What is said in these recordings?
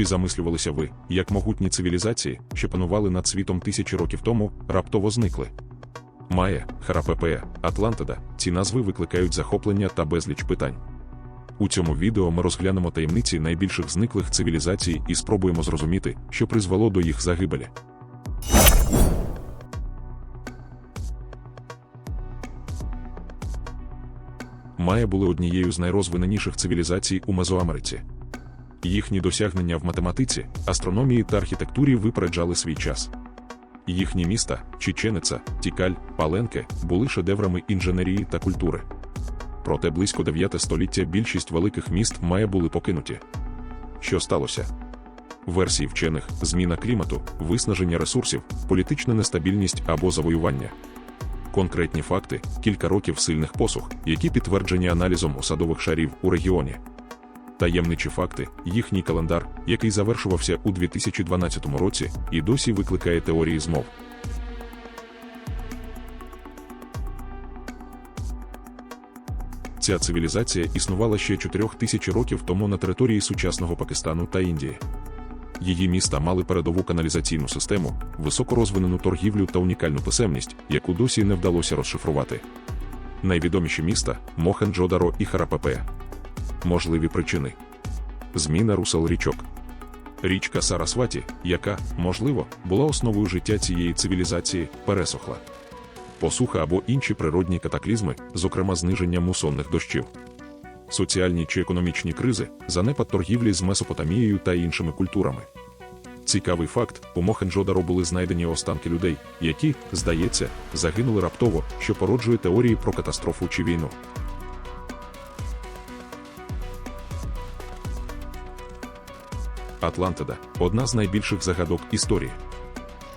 Чи замислювалися ви, як могутні цивілізації, що панували над світом тисячі років тому, раптово зникли? Майя, Харапепея, Атлантида ці назви викликають захоплення та безліч питань. У цьому відео ми розглянемо таємниці найбільших зниклих цивілізацій і спробуємо зрозуміти, що призвело до їх загибелі. Майя були однією з найрозвиненіших цивілізацій у Мезоамериці. Їхні досягнення в математиці, астрономії та архітектурі випереджали свій час. Їхні міста Чечениця, Тікаль, Паленке були шедеврами інженерії та культури. Проте близько 9 століття більшість великих міст має були покинуті. Що сталося? Версії вчених, зміна клімату, виснаження ресурсів, політична нестабільність або завоювання. Конкретні факти кілька років сильних посух, які підтверджені аналізом осадових шарів у регіоні. Таємничі факти, їхній календар, який завершувався у 2012 році, і досі викликає теорії змов. Ця цивілізація існувала ще 4000 років тому на території сучасного Пакистану та Індії. Її міста мали передову каналізаційну систему, високорозвинену торгівлю та унікальну писемність, яку досі не вдалося розшифрувати. Найвідоміші міста Мохенджодаро і Харапепе. Можливі причини зміна русел річок. Річка Сарасваті, яка, можливо, була основою життя цієї цивілізації, пересохла. Посуха або інші природні катаклізми, зокрема зниження мусонних дощів. Соціальні чи економічні кризи, занепад торгівлі з Месопотамією та іншими культурами. Цікавий факт: у Мохенджодаро були знайдені останки людей, які, здається, загинули раптово, що породжує теорії про катастрофу чи війну. Атлантида одна з найбільших загадок історії.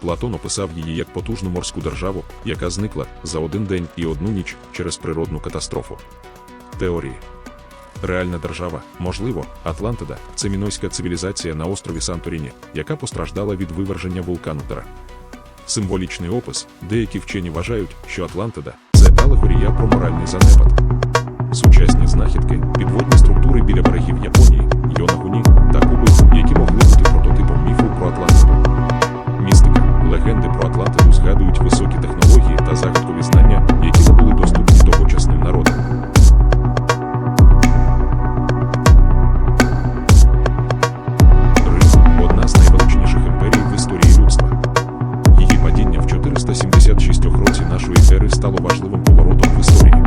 Платон описав її як потужну морську державу, яка зникла за один день і одну ніч через природну катастрофу. Теорії Реальна держава, можливо, Атлантида це мінойська цивілізація на острові Санторіні, яка постраждала від виверження вулкану Тера. Символічний опис, деякі вчені вважають, що Атлантида це алегорія про моральний занепад. козацькові знання, які не були доступні тогочасним народам. Рим одна з найвеличніших імперій в історії людства. Її падіння в 476 році нашої ери стало важливим поворотом в історії.